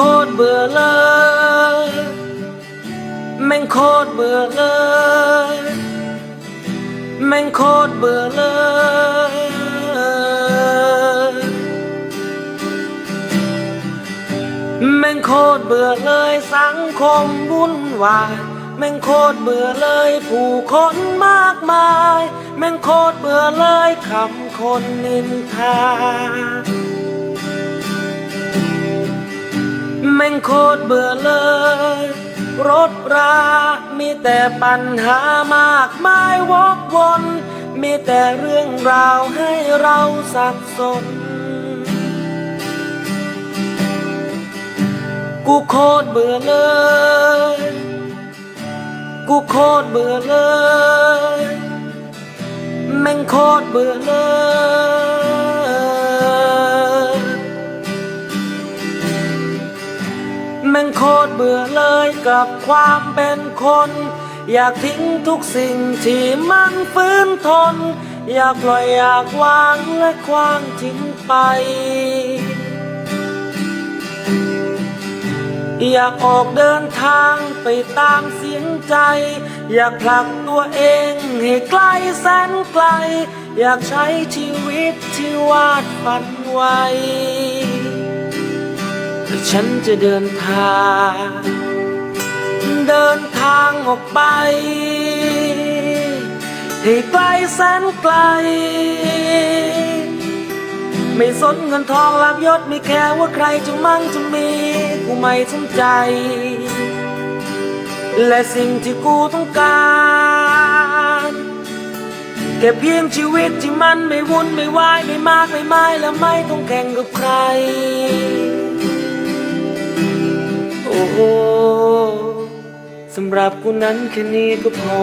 คตรเบื่อเลย แม่งโคตรเบื่อเลย แม่งโคตรเบื่อเลย แม่งโคตรเบื่อเลยสังคมวุ่นวายแม่งโคตรเบื่อเลยผู้คนมากมาย แม่งโคตรเบื่อเลยคำคนนินทา งโคตรเบื่อเลย รถรา มีแต่ปัญหามากมายวกวน มีแต่เรื่องราวให้เราสับสน กูโคตรเบื่อเลย กูโคตรเบื่อเลย แม่งโคตรเบื่อเลย ม่งโคตรเบื่อเลยกับความเป็นคน อยากทิ้งทุกสิ่งที่มันฟื้นทน อยากปล่อยอยากวางและคว้างทิ้งไป อยากออกเดินทางไปตามเสียงใจ อยากผลักตัวเองให้ไกลแสนไกล อยากใช้ชีวิตที่วาดฝันไว้ ฉันจะเดินทาง เดินทางออกไปให้ไกลแสนไกล ไม่สนเงินทองลาบยศไม่แค่ว่าใครจะมั่งจะมี กูไม่สนใจ และสิ่งที่กูต้องการแค่เพียงชีวิตที่มันไม่วุ่นไม่วายไม่มากไม่ไม้และไม่ต้องแข่งกับใคร สำหรับกูนั้นแค่นี้ก็พอ